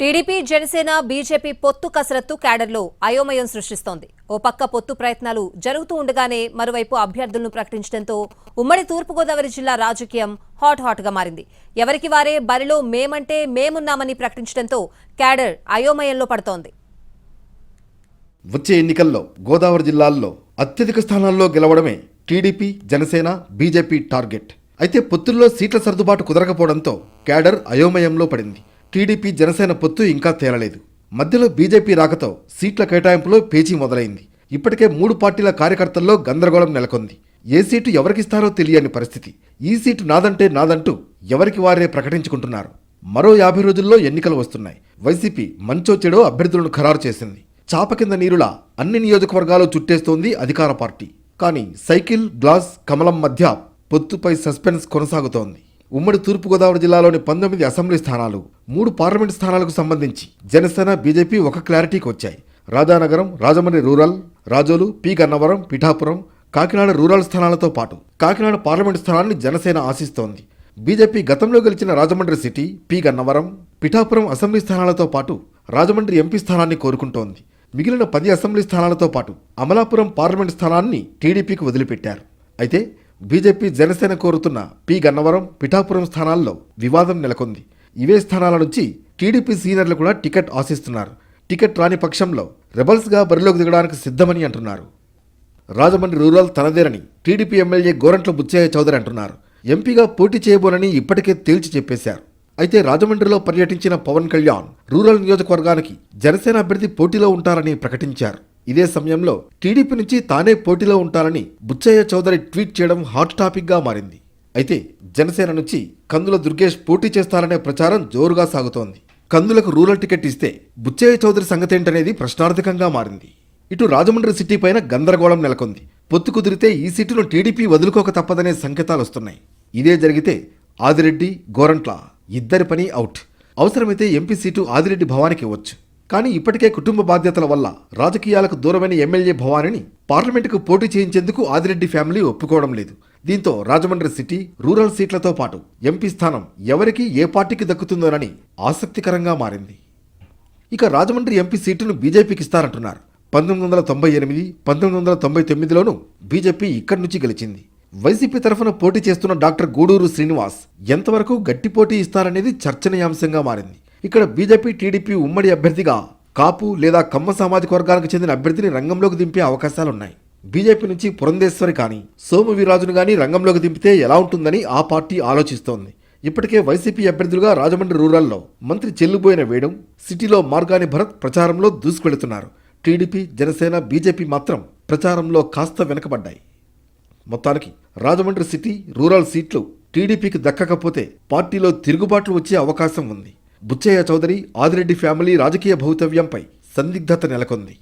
TDP Janasena BJP పొత్తు కసరత్తు క్యాడర్లో అయోమయం సృష్టిస్తోంది. ఓ పక్క పొత్తు ప్రయత్నాలు జరుగుతూ ఉండగానే మరోవైపు అభ్యర్థులను ప్రకటించడంతో ఉమ్మడి తూర్పుగోదావరి జిల్లా రాజకీయం హాట్ హాట్గా మారింది. ఎవరికి వారే బరిలో మేమంటే మేమున్నామని ప్రకటించడంతో క్యాడర్ అయోమయంలో పడుతోంది. వచ్చే ఎన్నికల్లో గోదావరి జిల్లాల్లో అత్యధిక స్థానాల్లో గెలవడమే టీడీపీ జనసేన బీజేపీ టార్గెట్. అయితే పొత్తుల్లో సీట్ల సర్దుబాటు కుదరకపోవడంతో క్యాడర్ అయోమయంలో పడింది. టీడీపీ జనసేన పొత్తు ఇంకా తేలలేదు. మధ్యలో బీజేపీ రాకతో సీట్ల కేటాయింపులో పేచీ మొదలైంది. ఇప్పటికే మూడు పార్టీల కార్యకర్తల్లో గందరగోళం నెలకొంది. ఏ సీటు ఎవరికిస్తారో తెలియని పరిస్థితి. ఈ సీటు నాదంటే నాదంటూ ఎవరికి వారే ప్రకటించుకుంటున్నారు. మరో యాభై రోజుల్లో ఎన్నికలు వస్తున్నాయి. వైసీపీ మంచో చెడో అభ్యర్థులను ఖరారు చేసింది. చాప కింద నీరులా అన్ని నియోజకవర్గాలు చుట్టేస్తోంది అధికార పార్టీ. కానీ సైకిల్ గ్లాస్ కమలం మధ్య పొత్తుపై సస్పెన్స్ కొనసాగుతోంది. ఉమ్మడి తూర్పుగోదావరి జిల్లాలోని పంతొమ్మిది అసెంబ్లీ స్థానాలు మూడు పార్లమెంట్ స్థానాలకు సంబంధించి జనసేన బీజేపీ ఒక క్లారిటీకి వచ్చాయి. Rajanagaram Rajahmundry rural Razole P Gannavaram Pithapuram Kakinada rural స్థానాలతో పాటు కాకినాడ పార్లమెంట్ స్థానాన్ని జనసేన ఆశిస్తోంది. బీజేపీ గతంలో గెలిచిన Rajahmundry city P Gannavaram Pithapuram assembly స్థానాలతో పాటు రాజమండ్రి ఎంపీ స్థానాన్ని కోరుకుంటోంది. మిగిలిన పది అసెంబ్లీ స్థానాలతో పాటు అమలాపురం పార్లమెంట్ స్థానాన్ని టీడీపీకి వదిలిపెట్టారు. అయితే బీజేపీ జనసేన కోరుతున్న పి గన్నవరం పిఠాపురం స్థానాల్లో వివాదం నెలకొంది. ఇవే స్థానాల నుంచి టీడీపీ సీనియర్లు కూడా టికెట్ ఆశిస్తున్నారు. టికెట్ రాని పక్షంలో రెబల్స్గా బరిలోకి దిగడానికి సిద్ధమని అంటున్నారు. రాజమండ్రి రూరల్ తనదేనని టీడీపీ ఎమ్మెల్యే గోరంట్ల బుచ్చయ్య చౌదరి అంటున్నారు. ఎంపీగా పోటీ చేయబోనని ఇప్పటికే తేల్చి చెప్పేశారు. అయితే రాజమండ్రిలో పర్యటించిన పవన్ కళ్యాణ్ రూరల్ నియోజకవర్గానికి జనసేన అభ్యర్థి పోటీలో ఉంటారని ప్రకటించారు. ఇదే సమయంలో టీడీపీ నుంచి తానే పోటీలో ఉంటారని బుచ్చయ్య చౌదరి ట్వీట్ చేయడం హాట్ టాపిక్గా మారింది. అయితే జనసేన నుంచి కందుల దుర్గేష్ పోటీ చేస్తారనే ప్రచారం జోరుగా సాగుతోంది. కందులకు రూరల్ టికెట్ ఇస్తే బుచ్చయ్య చౌదరి సంగతేంటనేది ప్రశ్నార్థకంగా మారింది. ఇటు రాజమండ్రి సిటీ పైన గందరగోళం నెలకొంది. పొత్తు కుదిరితే ఈ సీటును టీడీపీ వదులుకోక తప్పదనే సంకేతాలు వస్తున్నాయి. ఇదే జరిగితే ఆదిరెడ్డి గోరంట్ల ఇద్దరి పని అవుట్. అవసరమైతే ఎంపీ సీటు ఆదిరెడ్డి భవానికి ఇవ్వచ్చు. కానీ ఇప్పటికే కుటుంబ బాధ్యతల వల్ల రాజకీయాలకు దూరమైన ఎమ్మెల్యే భవానీని పార్లమెంటుకు పోటీ చేయించేందుకు ఆదిరెడ్డి ఫ్యామిలీ ఒప్పుకోవడం లేదు. దీంతో రాజమండ్రి సిటీ రూరల్ సీట్లతో పాటు ఎంపీ స్థానం ఎవరికి ఏ పార్టీకి దక్కుతుందోనని ఆసక్తికరంగా మారింది. ఇక రాజమండ్రి ఎంపీ సీటును బీజేపీకి ఇస్తారంటున్నారు. పంతొమ్మిది వందల తొంభై ఎనిమిది పంతొమ్మిది వందల తొంభై తొమ్మిదిలోనూ బీజేపీ ఇక్కడి నుంచి గెలిచింది. వైసీపీ తరఫున పోటీ చేస్తున్న డాక్టర్ గూడూరు శ్రీనివాస్ ఎంతవరకు గట్టి పోటీ ఇస్తారనేది చర్చనీయాంశంగా మారింది. ఇక్కడ బీజేపీ టీడీపీ ఉమ్మడి అభ్యర్థిగా కాపు లేదా కమ్మ సామాజిక వర్గానికి చెందిన అభ్యర్థిని రంగంలోకి దింపే అవకాశాలున్నాయి. బీజేపీ నుంచి పురంధేశ్వరి కానీ సోము వీరాజును కానీ రంగంలోకి దింపితే ఎలా ఉంటుందని ఆ పార్టీ ఆలోచిస్తోంది. ఇప్పటికే వైసీపీ అభ్యర్థులుగా రాజమండ్రి రూరల్లో మంత్రి చెల్లిపోయిన వేయడం సిటీలో మార్గాని భరత్ ప్రచారంలో దూసుకెళుతున్నారు. టీడీపీ జనసేన బీజేపీ మాత్రం ప్రచారంలో కాస్త వెనకబడ్డాయి. మొత్తానికి రాజమండ్రి సిటీ రూరల్ సీట్లు టీడీపీకి దక్కకపోతే పార్టీలో తిరుగుబాట్లు వచ్చే అవకాశం ఉంది. బుచ్చయ్య చౌదరి ఆదిరెడ్డి ఫ్యామిలీ రాజకీయ భౌతవ్యంపై సందిగ్ధత నెలకొంది.